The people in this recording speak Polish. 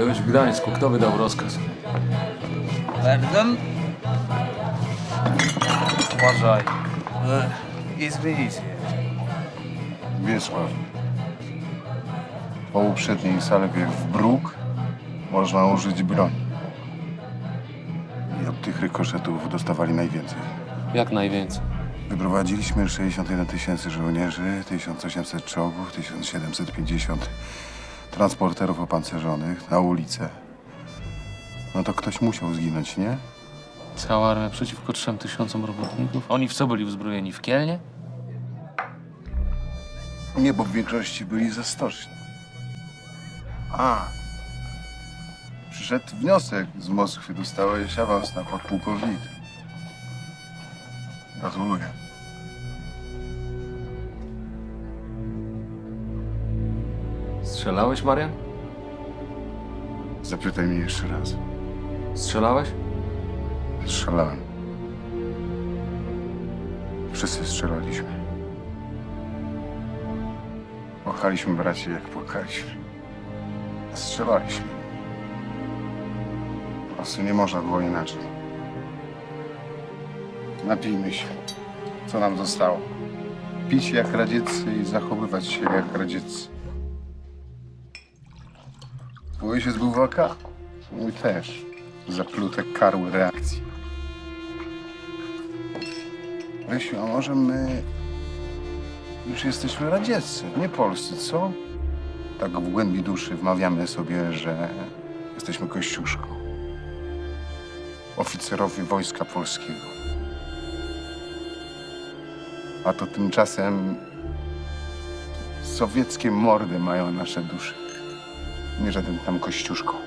Byłeś w Gdańsku. Kto wydał rozkaz? Pardon? Uważaj. I zmienić się. Wiesław. Po uprzedniej salwie w bruk można użyć broni. I od tych rykoszetów dostawali najwięcej. Jak najwięcej. Wyprowadziliśmy 61 tysięcy żołnierzy, 1800 czołgów, 1750 transporterów opancerzonych na ulicę. No to ktoś musiał zginąć, nie? Cała armia przeciwko trzem tysiącom robotników. Oni w co byli uzbrojeni? W Kielnie? Nie, bo w większości byli ze stoczni. A. Przyszedł wniosek z Moskwy. Dostałeś awans na podpułkownika. Gratuluję. Strzelałeś, Marian? Zapytaj mnie jeszcze raz. Strzelałeś? Strzelałem. Wszyscy strzelaliśmy. Płakaliśmy, bracie, jak płakaliśmy. Strzelaliśmy. Po prostu nie można było inaczej. Napijmy się. Co nam zostało? Pić jak radzieccy i zachowywać się jak radzieccy. Twój się zbył waka? Mój też. Zaplute karły reakcji. Rysiu, a może my już jesteśmy radzieccy, nie polscy, co? Tak w głębi duszy wmawiamy sobie, że jesteśmy kościuszką. Oficerowie Wojska Polskiego. A to tymczasem sowieckie mordy mają nasze dusze. Nie żaden tam kościuszko.